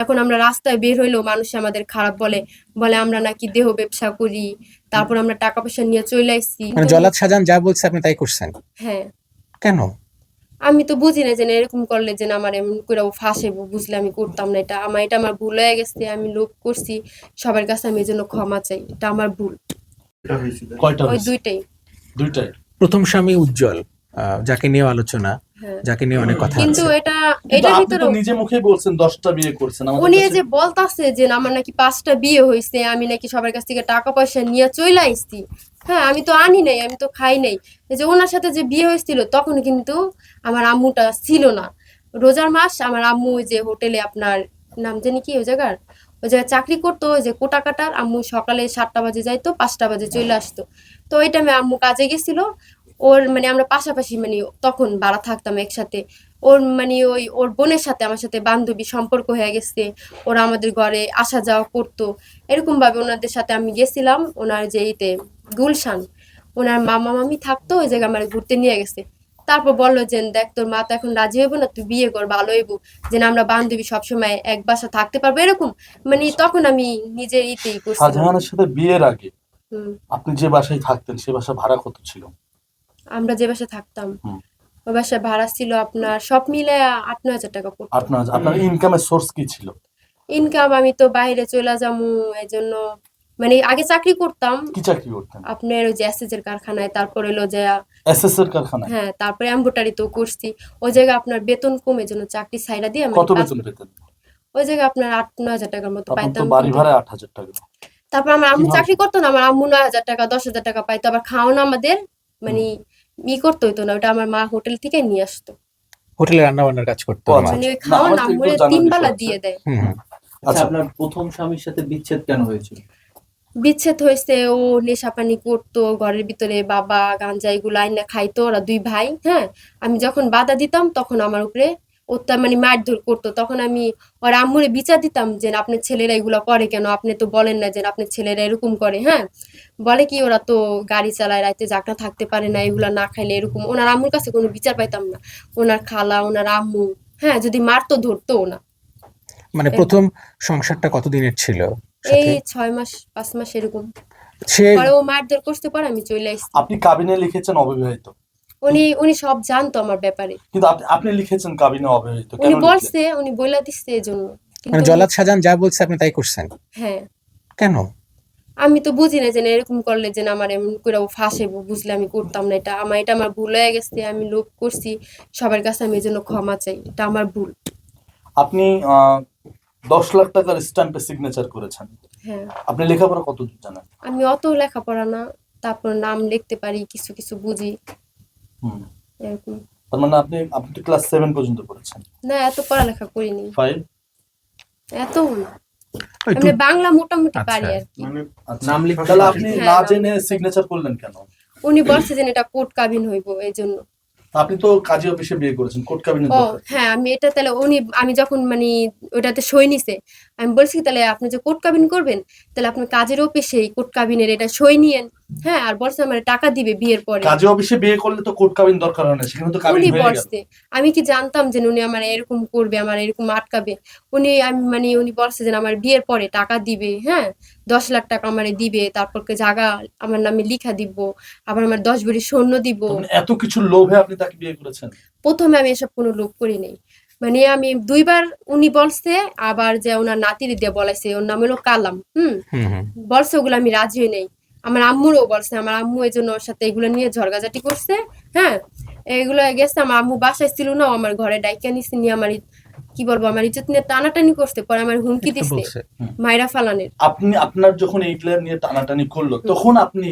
এখন আমরা রাস্তায় বের হইলেও মানুষ আমাদের খারাপ বলে বলে আমরা নাকি দেহ ব্যবসা করি তারপর আমরা টাকা পয়সা নিয়ে চলে আসছি। মানে জলাদ সাজান যা বলছে আপনি তাই করছেন? হ্যাঁ। কেন? আমি তো বুঝি না যে এরকম করলে যে আমার এমন করে ও ফাঁসে বুঝলে আমি করতাম না এটা আমার এটা আমার ভুল হয়ে গেছে আমি লোভ করছি সবার কাছে আমি এই জন্য ক্ষমা চাই এটা আমার ভুল। কয়টা ওই দুইটাই। দুইটাই। প্রথম স্বামী উজ্জ্বল আহ, যাকে নিয়ে আলোচনা যাকে নিয়ে অনেক কথা কিন্তু এটা এটার ভিতরে নিজে মুখে বলছেন দশটা বিয়ে করছেন উনি যে বলতাছে যে আমার নাকি পাঁচটা বিয়ে হয়েছে আমি নাকি সবার কাছ থেকে টাকা পয়সা নিয়ে চলে আসছি হ্যাঁ আমি তো আনি নাই আমি তো খাই নাই। এই যে ওনার সাথে যে বিয়ে হয়েছিল তখন কিন্তু আমার আম্মুটা ছিল না। রোজার মাস আমার আম্মু ওই যে হোটেলে আপনার নাম জানি কি ওই জায়গার? ওই জায়গায় চাকরি করতো ওই যে কোটা কাটার আম্মু সকালে সাতটা বাজে যাইতো পাঁচটা বাজে চলে আসতো। তো ওই টাইমে আম্মু কাজে গেছিল ওর মানে আমরা পাশাপাশি মানে তখন ভাড়া থাকতাম একসাথে। ওর মানে ওই ওর বোনের সাথে আমার সাথে বান্ধবী সম্পর্ক হয়ে গেছে। ওরা আমাদের ঘরে আসা যাওয়া করতো। এরকম ভাবে ওনাদের সাথে আমি গেছিলাম। ওনার যে ইতে গুলশান ওনার মামা মামি থাকতো ওই জায়গায় আমার ঘুরতে নিয়ে গেছে। তারপর বলল যে দেখ তোর মা তো এখন রাজি হইব না তুই বিয়ে কর ভালো হইব। যে না আমরা বান্ধবী সবসময় এক বাসা থাকতে পারব। এরকম। মানে তখন আমি নিজের ইতেই শাহজাহানের সাথে বিয়ের আগে আপনি যে বাসায় থাকতেন সে বাসা ভাড়া কত ছিল? আমরা যে বাসায় থাকতাম ওই বাসায় ভাড়া ছিল আপনার সব মিলে আট নয় হাজার টাকা পড়তো। আপনার আপনার ইনকামের সোর্স কি ছিল? ইনকাম আমি তো বাইরে চলে যাব এই জন্য মানে আগে চাকরি করতাম। কি চাকরি করতেন? আপনার ওই যে এসএস এর কারখানায় তারপরে হলো যে এসএস এর কারখানায়? হ্যাঁ তারপরে এম্বোটারি তো করছি। ওই জায়গায় আপনার বেতন কমে জন্য চাকরি ছাইড়া দিয়ে আমি কত বেতন পেতেন? ওই জায়গায় আপনার আট নয় হাজার টাকার মতো পাইতাম। বাড়ি ভাড়া আট হাজার টাকা। তারপর আমার আম্মু চাকরি করতো না আমার আম্মু নয় হাজার টাকা দশ হাজার টাকা পাইতো আবার খাওয়ানো আমাদের মানে ই করতে হইতো না ওটা আমার মা হোটেল থেকে নিয়ে আসতো হোটেলে রান্না বান্নার কাজ করতো। আচ্ছা। মানে ওই না, একটু জানার তিন বেলা দিয়ে দেয়। আচ্ছা আচ্ছা আপনার প্রথম স্বামীর সাথে বিচ্ছেদ কেন হয়েছিল বিচ্ছেদ হয়েছে ও নেশা পানি করতো ঘরের ভিতরে বাবা গাঞ্জা এগুলো আইনা খাইতো ওরা দুই ভাই হ্যাঁ আমি যখন বাধা দিতাম তখন আমার উপরে ওটা মানে মারধর করতো। তখন আমি ওর আম্মুরে বিচার দিতাম যে আপনার ছেলেরা এগুলো করে কেন? আপনি তো বলেন না যে আপনার ছেলেরা এরকম করে। হ্যাঁ? বলে কি ওরা তো গাড়ি চালায় রাতে জাগনা থাকতে পারে না এগুলা না খাইলে এরকম। ওনার আম্মুর কাছে কোনো বিচার পাইতাম না। ওনার খালা ওনার আম্মু হ্যাঁ? যদি মারতো ধরতো না। মানে প্রথম সংসারটা কতদিনের ছিল এই ছয় মাস পাঁচ মাস এরকম। সে পরে ও মারধর করতে পারে আমি চলে আসছি। আপনি কাবিনে লিখেছেন অবিবাহিত। উনি উনি সব জানতো আমার ব্যাপারে। কিন্তু আপনি আপনি লিখেছেন কাবিনে কেন উনি বলছে উনি বইলা দিচ্ছে এই জন্য। মানে জলাদ সাজান যা বলছে আপনি তাই করছেন? হ্যাঁ। কেন? আমি তো বুঝি না যে এরকম করলে যে আমার এমন করে ফাঁসে বুঝলে আমি করতাম না। এটা আমার এটা আমার ভুল হয়ে গেছে আমি লোভ করছি। সবার কাছে আমি এই জন্য ক্ষমা চাই এটা আমার ভুল। আপনি আহ, দশ লাখ টাকার স্ট্যাম্পে সিগনেচার করেছেন। হ্যাঁ। আপনি লেখাপড়া কত দূর জানেন? আমি অত লেখাপড়া না তারপর নাম লিখতে পারি কিছু কিছু বুঝি। এরকম। তার মানে আপনি আপনি তো ক্লাস সেভেন পর্যন্ত পড়েছেন। না এত পড়ালেখা করিনি। ফাইভ এত না ওই আমি বাংলা মোটামুটি আচ্ছা। পারি আর কি নাম লিখতে তাহলে আপনি হ্যাঁ, না জেনে সিগনেচার করলেন কেন? উনি বলছে যে এটা কোর্ট কাবিন হইব এই জন্য। আপনি তো কাজী অফিসে বিয়ে করেছেন কোর্ট ও হ্যাঁ আমি এটা তাহলে উনি আমি যখন মানে ওটাতে সই নিছে আমি বলছি তাহলে আপনি যে কোর্ট কাবিন করবেন তাহলে আপনি কাজের অফিসেই কোর্ট কাবিনের এটা সই নিয়েন। হ্যাঁ আর বলছে আমার টাকা দিবে বিয়ের পরে। কাজী অফিসে বিয়ে করলে তো কোর্ট কাবিন দরকার হয় না সেখানে তো কাবিন উনি হয়ে গেল। আমি কি জানতাম যে উনি আমার এরকম করবে আমার এরকম আটকাবে? উনি আমি মানে উনি বলছে যে আমার বিয়ের পরে টাকা দিবে হ্যাঁ? দশ লাখ টাকা আমার দিবে তারপর কে জায়গা আমার নামে লিখা দিব আবার আমার দশ ভরি স্বর্ণ দিব। মানে এত কিছু লোভে আপনি তাকে বিয়ে করেছেন? প্রথমে আমি এসব কোনো লোভ করি নাই। মানে আমি দুইবার উনি বলছে আবার যে ওনার নাতির দিয়ে বলাইছে ওর নাম হলো কালাম হুম? হুম হুম। বলছে ওগুলো আমি রাজি হই নাই। আমার আম্মুরও বলছে আমার আম্মু এই জন্য ওর সাথে এগুলো নিয়ে ঝরগাঝাটি করছে হ্যাঁ? এগুলো গেছে আমার আম্মু বাসায় ছিল না আমার ঘরে ডাইকা নিছে নিয়ে আমার কি বলব আমার ইজ্জত নিয়ে টানাটানি করছে পরে আমার হুমকি দিছে মাইরা ফালানের। আপনি আপনার যখন এই প্লেয়ার নিয়ে টানাটানি করল তখন আপনি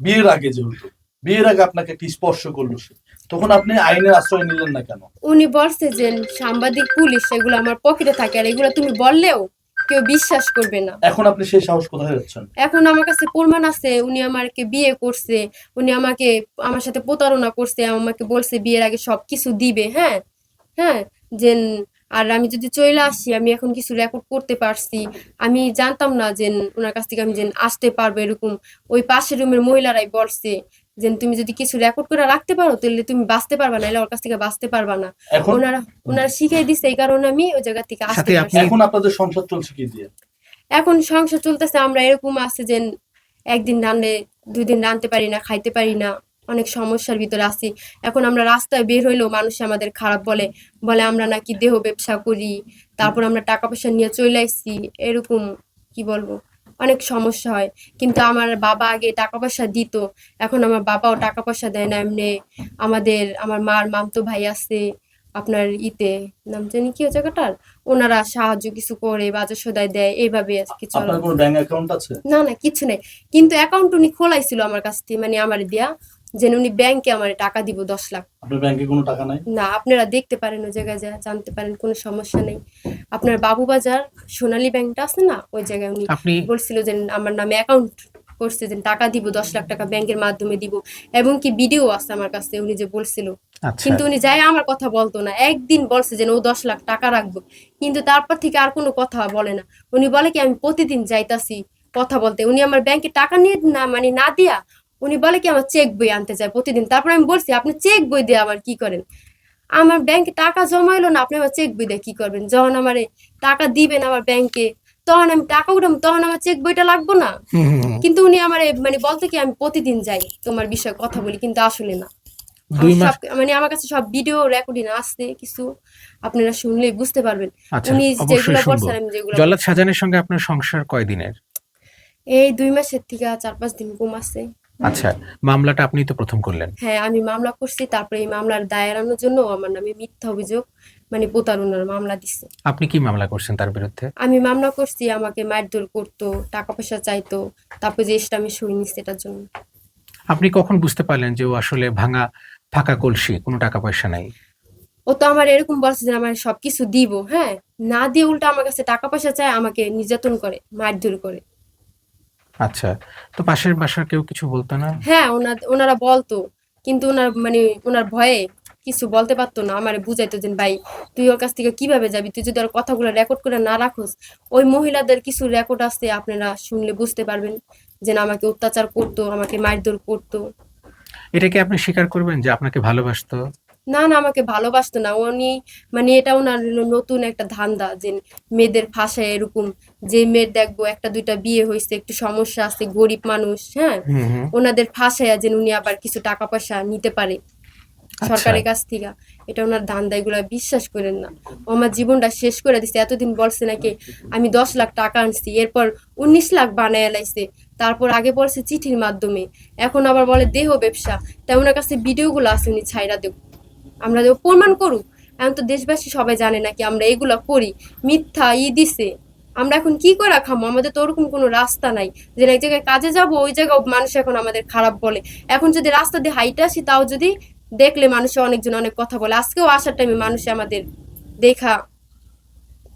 বিয়ের আগে যেহেতু বিয়ের আগে আপনাকে একটি স্পর্শ করল সে তখন আপনি আইনের আশ্রয় নিলেন না কেন? উনি বলছে যে সাংবাদিক পুলিশ এগুলো আমার পকেটে থাকে আর এগুলো তুমি বললেও কেউ বিশ্বাস করবে না। এখন আপনি সেই সাহস কোথায় যাচ্ছেন এখন আমার কাছে প্রমাণ আছে উনি আমাকে বিয়ে করছে উনি আমাকে আমার সাথে প্রতারণা করছে আমাকে বলছে বিয়ের আগে সব কিছু দিবে হ্যাঁ? হ্যাঁ? যে আর আমি যদি চলে আসি আমি এখন কিছু রেকর্ড করতে পারছি। আমি জানতাম না যে ওনার কাছ থেকে আমি যে আসতে পারব এরকম। ওই পাশের রুমের মহিলারাই বলছে যে তুমি যদি কিছু রেকর্ড করে রাখতে পারো তাহলে তুমি বাঁচতে পারবা না ওর কাছ থেকে বাঁচতে পারবা না। ওনারা ওনারা শিখাই দিছে এই কারণে আমি ওই জায়গা থেকে আসতে পারছি। এখন আপনাদের সংসার চলছে কি দিয়ে? এখন সংসার চলতেছে আমরা এরকম আছে যে একদিন রান্নে দুই দিন রাঁধতে পারি না খাইতে পারি না অনেক সমস্যার ভিতরে আছি। এখন আমরা রাস্তায় বের হইলেও মানুষ আমাদের খারাপ বলে। বলে আমরা নাকি দেহ ব্যবসা করি তারপর আমরা টাকা পয়সা নিয়ে চলে আসছি। এরকম কি বলব? অনেক সমস্যা হয়। কিন্তু আমার বাবা আগে টাকা পয়সা দিত। এখন আমার বাবাও টাকা পয়সা দেয় না এমনি। আমাদের আমার মার মামতো ভাই আছে আপনার ইতে। নাম জানি কি জায়গাটার? ওনারা সাহায্য কিছু করে বাজার সদায় দেয় এইভাবে কিছু আপনার কোনো ব্যাংক অ্যাকাউন্ট আছে? না না কিছু নেই। কিন্তু অ্যাকাউন্ট উনি খোলাইছিল আমার কাছ থেকে মানে আমার দিয়া। যে উনি ব্যাংকে আমার টাকা দিব দশ লাখ। আপনার ব্যাংকে কোনো টাকা নাই? না আপনারা দেখতে পারেন ওই জায়গায় যা জানতে পারেন কোনো সমস্যা নেই। আপনার বাবু বাজার সোনালী ব্যাংকটা আছে না? ওই জায়গায় উনি বলছিল যে আমার নামে অ্যাকাউন্ট করছে যে টাকা দিব দশ লাখ টাকা ব্যাংকের মাধ্যমে দিব। এবং কি ভিডিও আছে আমার কাছে উনি যে বলছিল। আচ্ছা। কিন্তু উনি যাই আমার কথা বলতো না। একদিন বলছে যে ও দশ লাখ টাকা রাখব। কিন্তু তারপর থেকে আর কোনো কথা বলে না। উনি বলে কি আমি প্রতিদিন যাইতাছি কথা বলতে। উনি আমার ব্যাংকে টাকা নিয়ে না মানে না দিয়া উনি বলে কি আমার চেক বই আনতে চায় প্রতিদিন। তারপর আমি বলছি আপনি চেক বই দিয়ে আবার কি করেন? আমার ব্যাংকে টাকা জমাইলো না আপনি আমার চেক বই দিয়ে কি করবেন? যখন আমার টাকা দিবেন আমার ব্যাংকে তখন আমি টাকা উঠাম তখন আমার চেক বইটা লাগবো না। কিন্তু উনি আমার মানে বলতে কি আমি প্রতিদিন যাই তোমার বিষয়ে কথা বলি কিন্তু আসলে না। মানে আমার কাছে সব ভিডিও রেকর্ডিং আসছে কিছু আপনারা শুনলেই বুঝতে পারবেন। আচ্ছা উনি যেগুলো বলছেন আমি যেগুলো জল্লাদ সাজানের সঙ্গে আপনার সংসার কয়দিনের? এই দুই মাসের থেকে চার পাঁচ দিন কম আছে। আচ্ছা মামলাটা আপনি তো প্রথম করলেন। হ্যাঁ আমি মামলা করছি তারপরে এই মামলার দায় এড়ানোর জন্য আমার নামে মিথ্যা অভিযোগ মানে প্রতারণার মামলা দিচ্ছে আপনি কি মামলা করছেন তার বিরুদ্ধে? আমি মামলা করছি আমাকে মারধর করতো টাকা পয়সা চাইতো তারপর যে এসটা আমি সই নিচ্ছি এটার জন্য। আপনি কখন বুঝতে পারলেন যে ও আসলে ভাঙা ফাঁকা কলসি কোনো টাকা পয়সা নাই? ও তো আমার এরকম বলছে যে আমার সবকিছু দিব হ্যাঁ? না দিয়ে উল্টা আমার কাছে টাকা পয়সা চায় আমাকে নির্যাতন করে মারধর করে। আচ্ছা তো পাশের বাসার কেউ কিছু বলতো না? হ্যাঁ ওনার ওনারা বলতো কিন্তু ওনার মানে ওনার ভয়ে কিছু বলতে পারতো না আমারে বুঝাইতো যে ভাই তুই ওর কাছ থেকে কীভাবে যাবি? তুই যদি ওর কথাগুলো রেকর্ড করে না রাখোস ওই মহিলাদের কিছু রেকর্ড আছে আপনারা শুনলে বুঝতে পারবেন যে না আমাকে অত্যাচার করতো আমাকে মারধর করতো। এটা কি আপনি স্বীকার করবেন যে আপনাকে ভালোবাসতো? না না আমাকে ভালোবাসতো না। উনি মানে এটা ওনার নতুন একটা ধান্দা যে মেয়েদের ভাষায় এরকম যে মেয়ের দেখব একটা দুইটা বিয়ে হয়েছে একটু সমস্যা আছে গরিব মানুষ হ্যাঁ? ওনাদের ভাষায় যে উনি আবার কিছু টাকা পয়সা নিতে পারে আচ্ছা। সরকারের কাছ থেকে। এটা ওনার ধান্দা এগুলো বিশ্বাস করেন না। ও আমার জীবনটা শেষ করে দিছে। এতদিন বলছে নাকি আমি দশ লাখ টাকা আনছি। এরপর উনিশ লাখ বানায় লাইছে। তারপর আগে বলছে চিঠির মাধ্যমে। এখন আবার বলে দেহ ব্যবসা। তাই ওনার কাছে ভিডিওগুলো আছে উনি ছাইরা দেব। আমরা যে প্রমাণ করুক। এখন তো দেশবাসী সবাই জানে নাকি আমরা এগুলো করি। মিথ্যা ই দিছে আমরা এখন কি করে খামো? আমাদের তো ওরকম কোনো রাস্তা নাই। যে এক জায়গায় কাজে যাব, ওই জায়গায় মানুষ এখন আমাদের খারাপ বলে। এখন যদি রাস্তা দিয়ে হাইটে আসি, তাও যদি দেখলে মানুষে অনেকজন অনেক কথা বলে। আজকেও আসার টাইমে মানুষে আমাদের দেখা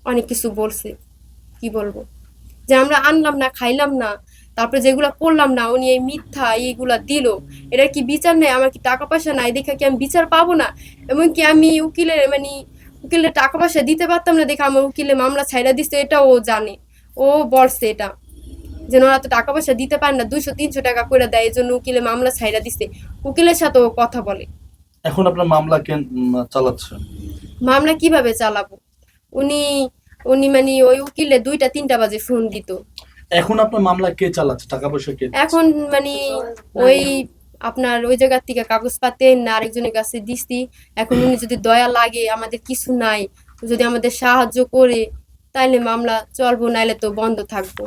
অনেক কিছু বলছে। কি বলব? যে আমরা আনলাম না, খাইলাম না। তারপরে যেগুলো করলাম না উনি এই মিথ্যা এইগুলা দিল। এটা কি বিচার নেই আমার কি টাকা পয়সা নাই? দেখা কি আমি বিচার পাবো না? এমনকি আমি উকিলের মানে উকিলের টাকা পয়সা দিতে পারতাম না দেখে আমার উকিলে মামলা ছাইরা দিচ্ছে এটা ও জানে। ও বলছে এটা। যেন ওরা তো টাকা পয়সা দিতে পারে না দুইশো তিনশো টাকা করে দেয় এই জন্য উকিলে মামলা ছাইরা দিছে। উকিলের সাথে ও কথা বলে। এখন আপনার মামলা কেন উম, চালাচ্ছেন মামলা কীভাবে চালাবো? উনি উনি মানে ওই উকিলে দুইটা তিনটা বাজে ফোন দিত। এখন আপনার মামলা কে চালাচ্ছে? টাকা পয়সা কে? এখন মানে ওই আপনার ওই জায়গার থেকে কাগজ পাতে না আরেকজনের কাছে দিছি। এখন উনি যদি দয়া লাগে, আমাদের কিছু নাই, যদি আমাদের সাহায্য করে, তাইলে মামলা চলবো, নাইলে তো বন্ধ থাকব।